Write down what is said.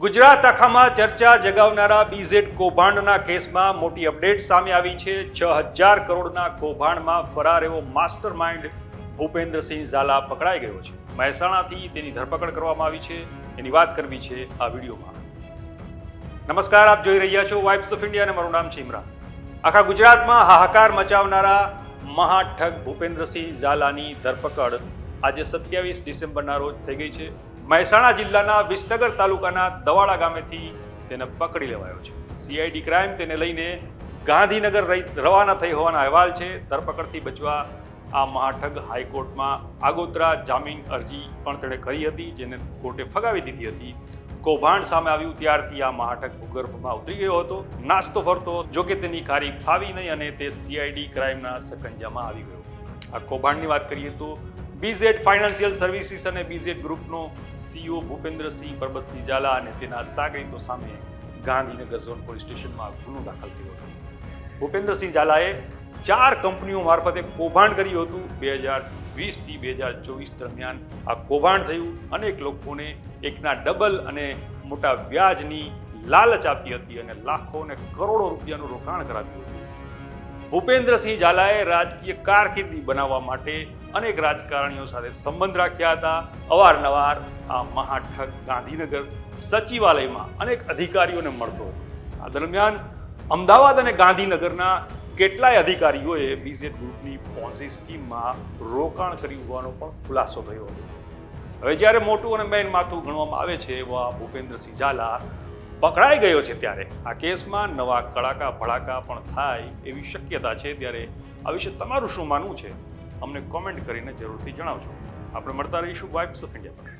ગુજરાત આખામાં ચર્ચા જગાવનારા બીઝેડ કૌભાંડના કેસમાં મોટી અપડેટ સામે આવી છે. છ હજાર કરોડના કૌભાંડમાં ફરાર એવો માસ્ટર માઇન્ડ ભૂપેન્દ્રસિંહ ઝાલા પકડાઈ ગયો છે. મહેસાણાથી તેની ધરપકડ કરવામાં આવી છે. એની વાત કરવી છે આ વિડીયોમાં. નમસ્કાર, આપ જોઈ રહ્યા છો વાઇબ્સ ઓફ ઇન્ડિયા અને મારું નામ છે ઇમરાન. આખા ગુજરાતમાં હાહાકાર મચાવનારા મહાઠગ ભૂપેન્દ્રસિંહ ઝાલાની ધરપકડ આજે સત્યાવીસ ડિસેમ્બરના રોજ થઈ ગઈ છે. મહેસાણા જિલ્લાના વિસનગર તાલુકાના દવાડા ગામેથી તેને પકડી લેવાયો છે. સીઆઈડી ક્રાઇમ તેને લઈને ગાંધીનગર રવાના થઈ હોવાના અહેવાલ છે. ધરપકડથી બચવા આ મહાઠગ હાઈકોર્ટમાં આગોતરા જામીન અરજી પણ તેણે કરી હતી, જેને કોર્ટે ફગાવી દીધી હતી. કૌભાંડ સામે આવ્યું ત્યારથી આ મહાઠગ ભૂગર્ભમાં ઉતરી ગયો હતો. નાસ્તો ફરતો જો કે તેની કારી ફાવી નહીં અને તે સીઆઈડી ક્રાઇમના સકંજામાં આવી ગયો. આ કૌભાંડની વાત કરીએ તો બીઝેડ ફાઇનાન્શિયલ સર્વિસીસ અને બીઝેડ ગ્રુપનો સીઓ ભૂપેન્દ્રસિંહ પરબતસિંહ ઝાલા અને તેના સાગરીતો સામે ગાંધીનગર ઝોન પોલીસ સ્ટેશનમાં ગુનો દાખલ થયો હતો. ભૂપેન્દ્રસિંહ ઝાલાએ ચાર કંપનીઓ મારફતે કૌભાંડ કર્યું હતું. બે હજાર વીસથી બે હજાર ચોવીસ દરમિયાન આ કૌભાંડ થયું અનેક લોકોને એકના ડબલ અને મોટા વ્યાજની લાલચ આપી હતી અને લાખો અને કરોડો રૂપિયાનું રોકાણ કરાવ્યું હતું. ભૂપેન્દ્રસિંહ ઝાલાએ રાજકીય કારકિર્દી બનાવવા માટે અનેક રાજકારણીઓ સાથે સંબંધ રાખ્યા હતા. અવારનવાર આ મહાઠગ ગાંધીનગર સચિવાલયમાં અનેક અધિકારીઓને મળતો હતો. આ દરમિયાન અમદાવાદ અને ગાંધીનગરના કેટલાય અધિકારીઓએ બીઝેડ ગ્રુપની પોન્સી સ્કીમમાં રોકાણ કર્યું હોવાનો પણ ખુલાસો થયો હતો. હવે જ્યારે મોટું અને મેન માથું ગણવામાં આવે છે, એવા ભૂપેન્દ્રસિંહ ઝાલા પકડાઈ ગયો છે ત્યારે. આ કેસમાં નવા કડાકા ભડાકા પણ થાય એવી શક્યતા છે ત્યારે આ વિશે તમારું શું માનવું છે? અમને કોમેન્ટ કરીને જરૂરથી જણાવજો. આપણે મળતા રહીશું વાઇબ્સ ઓફ ઇન્ડિયા પર.